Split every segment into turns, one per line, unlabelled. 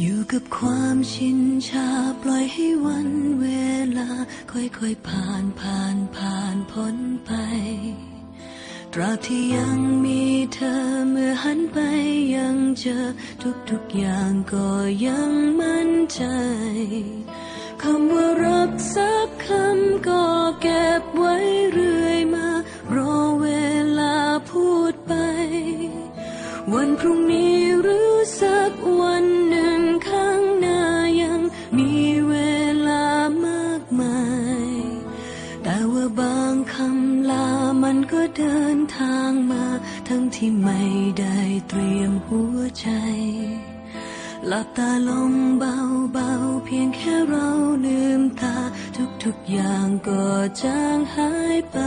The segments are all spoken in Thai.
อยู่กับความชินชาปล่อยให้วันเวลา ค่อยๆผ่านผ่านผ่านพ้นไปตราบที่ยังมีเธอเมื่อหันไปยังเจอ ทุกๆอย่างก็ยังมั่นใจคำว่ารักสักคำก็เก็บไว้เรื่อยมา รอเวลาพูดไป วันพรุ่งนี้หรือ ทางมา ทั้งที่ไม่ได้เตรียมหัวใจ หลับตาลงเบาๆ เพียงแค่เราลืมตา ทุกๆอย่างก็จางหายไป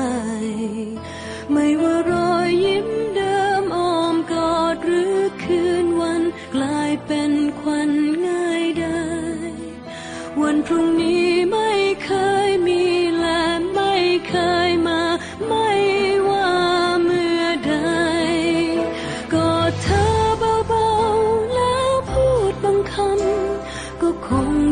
ไม่ว่ารอยยิ้มเดิมอ้อมกอดหรือคืนวัน กลายเป็นควันง่ายได้ วันพรุ่งนี้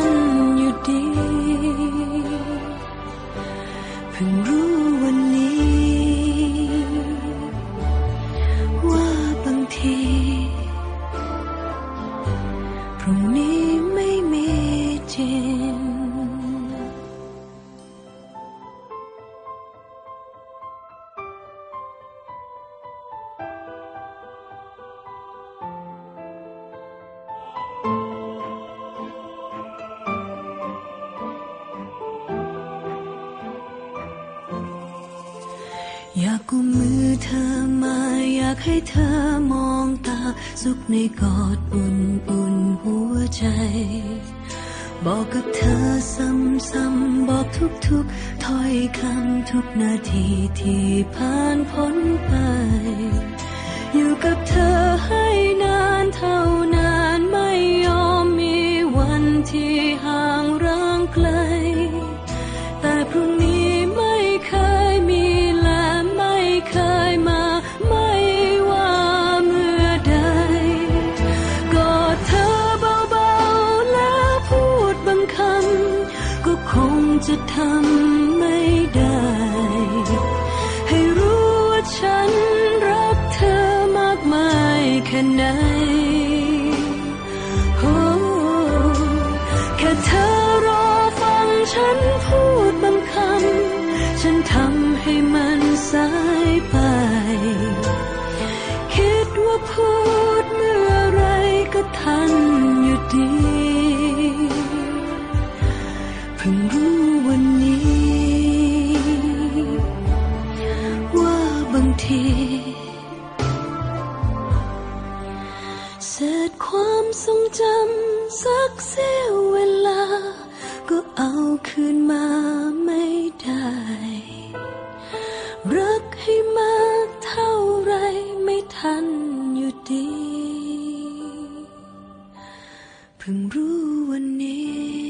น อยากกุมมือเธอมา อยากให้เธอมองตา สุขในกอดอุ่นอุ่นหัวใจ บอกกับเธอซ้ำๆบอกทุกๆถ้อยคำทุกนาทีที่ผ่านพ้นไป อยู่กับเธอให้นานเท่านาน จะทำไม่ได้ ให้รู้ว่าฉันรักเธอมากมายแค่ไหนโอ้แค่เธอรอฟังฉันพูดบางคำ ฉันทำให้มันสาย ทีด็จความทรงจำสักเสี้ยวเวลา ก็เอาคืนมาไม่ได้ รักให้มากเท่าไรไม่ทันอยู่ดี เพิ่งรู้วันนี้